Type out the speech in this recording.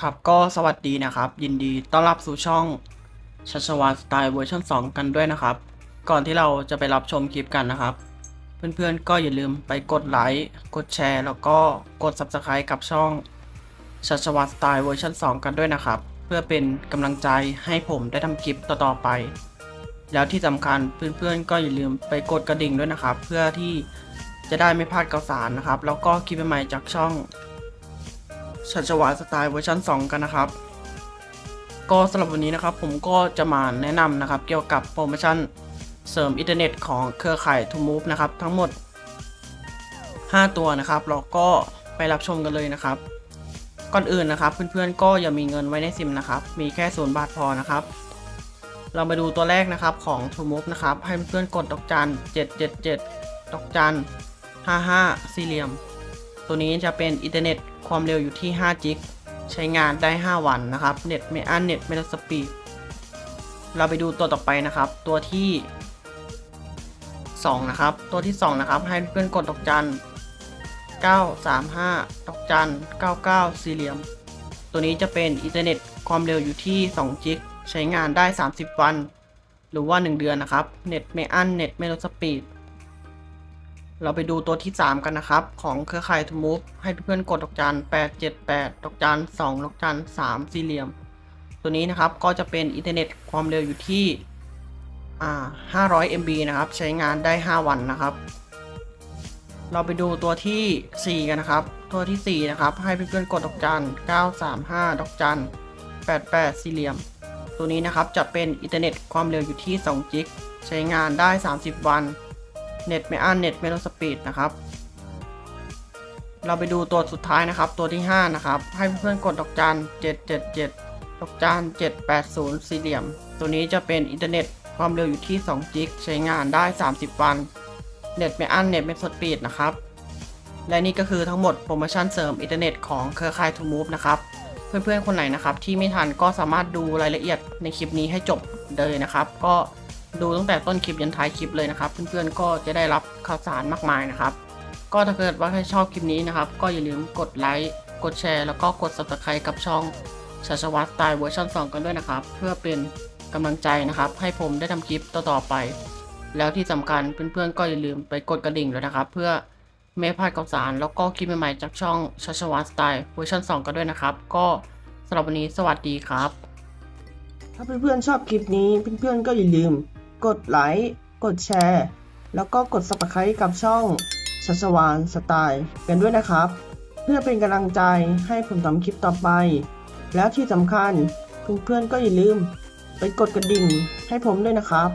ครับก็สวัสดีนะครับ ยินดีต้อนรับสู่ช่องชัชวาสไตล์เวอร์ชัน2 กันด้วยนะครับ ก่อนที่เราจะไปรับชมคลิปกันนะครับ เพื่อนๆก็อย่าลืมไปกดไลค์กดแชร์ แล้วก็กด Subscribe กับช่องชัชวาสไตล์เวอร์ชัน2 กันด้วยนะครับ เพื่อเป็นกำลังใจให้ผมได้ทำคลิปต่อๆไป แล้วที่สำคัญเพื่อนๆก็อย่าลืมไปกดกระดิ่งด้วยนะครับ เพื่อที่จะได้ไม่พลาดข่าวสารนะครับ แล้วก็คลิปใหม่ๆจากช่อง ชัชวานสไตล์เวอร์ชัน2 กันนะครับ ก็สำหรับวันนี้นะครับผมก็จะมาแนะนำนะครับ เกี่ยวกับโปรโมชั่นเสริมอินเทอร์เน็ตของเครือข่าย t o Move นะครับ ทั้งหมด 5 ตัวนะครับ เราก็ไปรับชมกันเลยนะครับ ก่อนอื่นนะครับ เพื่อนๆก็อย่ามีเงินไว้ในซิมนะครับ มีแค่ศูนย์บาทพอนะครับ เรามาดูตัวแรกนะครับของ t o Move นะครับ ให้เพื่อนๆกดดอกจัน 777 ดอกจัน 55 สี่เหลี่ยม ตัวนี้จะเป็นอินเทอร์เน็ต ความเร็วอยู่ที่5จิกใช้งานได้ 5 วันนะครับ เน็ตไม่อั้นเน็ตไม่ลดสปีด เราไปดูตัวต่อไปนะครับ ตัวที่ 2 นะครับ ตัวที่ 2 นะครับ ให้เพื่อนกดดอกจัน 935 ดอกจัน 99 สี่เหลี่ยม ตัวนี้จะเป็นอินเทอร์เน็ตความเร็วอยู่ที่2จิกใช้งานได้ 30 วัน หรือว่า 1 เดือนนะครับ เน็ตไม่อั้นเน็ตไม่ลดสปีด เราไปดูตัวที่ 3 กันนะครับ ของเครือข่ายทูมูฟให้เพื่อนกดดอกจัน878ดอกจัน2ดอกจัน3สี่เหลี่ยม ตัวนี้นะครับก็จะเป็นอินเทอร์เน็ตความเร็วอยู่ที่อ่า500 MB นะครับ ใช้งานได้ 5 วันนะครับ เราไปดูตัวที่ 4 กันนะครับ ตัวที่ 4 นะครับ ให้เพื่อนๆกดดอกจัน 935 ดอกจัน 88 สี่เหลี่ยม ตัวนี้นะครับจะเป็นอินเทอร์เน็ตความเร็วอยู่ที่2จิก ใช้งานได้ 30 วัน เน็ตไม่อั้นเน็ตไม่ลดสปีดนะครับ เราไปดูตัวสุดท้ายนะครับ ตัวที่ 5 นะครับ ให้เพื่อนๆกดดอกจัน777ดอกจัน780สี่เหลี่ยม ตัวนี้จะเป็นอินเทอร์เน็ตความเร็วอยู่ที่2จิกใช้งานได้ 30 วัน เน็ตไม่อั้นเน็ตไม่ลดสปีดนะครับ และนี่ก็คือทั้งหมดโปรโมชั่นเสริมอินเทอร์เน็ตของเครือข่าย t o Move นะครับเพื่อนๆ คนไหนนะครับที่ไม่ทันก็สามารถดูรายละเอียดในคลิปนี้ให้จบเลยนะครับ ก็ ดูตั้งแต่ต้นคลิปยันท้ายคลิปเลยนะครับ เพื่อนๆก็จะได้รับข่าวสารมากมายนะครับ ก็ถ้าเกิดว่าใครชอบคลิปนี้นะครับ ก็อย่าลืมกดไลค์กดแชร์แล้วก็กด subscribe กับช่องชาชวัตสไตล์เวอร์ชัน2 กันด้วยนะครับ เพื่อเป็นกำลังใจนะครับ ให้ผมได้ทำคลิปต่อๆไป แล้วที่สำคัญเพื่อนๆก็อย่าลืมไปกดกระดิ่งด้วยนะครับ เพื่อไม่พลาดข่าวสาร แล้วก็คลิปใหม่ๆจากช่องชาชวัตสไตล์เวอร์ชัน2 กันด้วยนะครับ ก็สำหรับวันนี้สวัสดีครับ ถ้าเพื่อนๆชอบคลิปนี้เพื่อนๆก็อย่าลืม กดไลค์ กดแชร์ แล้วก็กด subscribe กับช่องชัชวานสไตล์กันด้วยนะครับ เพื่อเป็นกำลังใจให้ผมทำคลิปต่อไป แล้วที่สำคัญเพื่อนๆก็อย่าลืม ไปกดกระดิ่งให้ผมด้วยนะครับ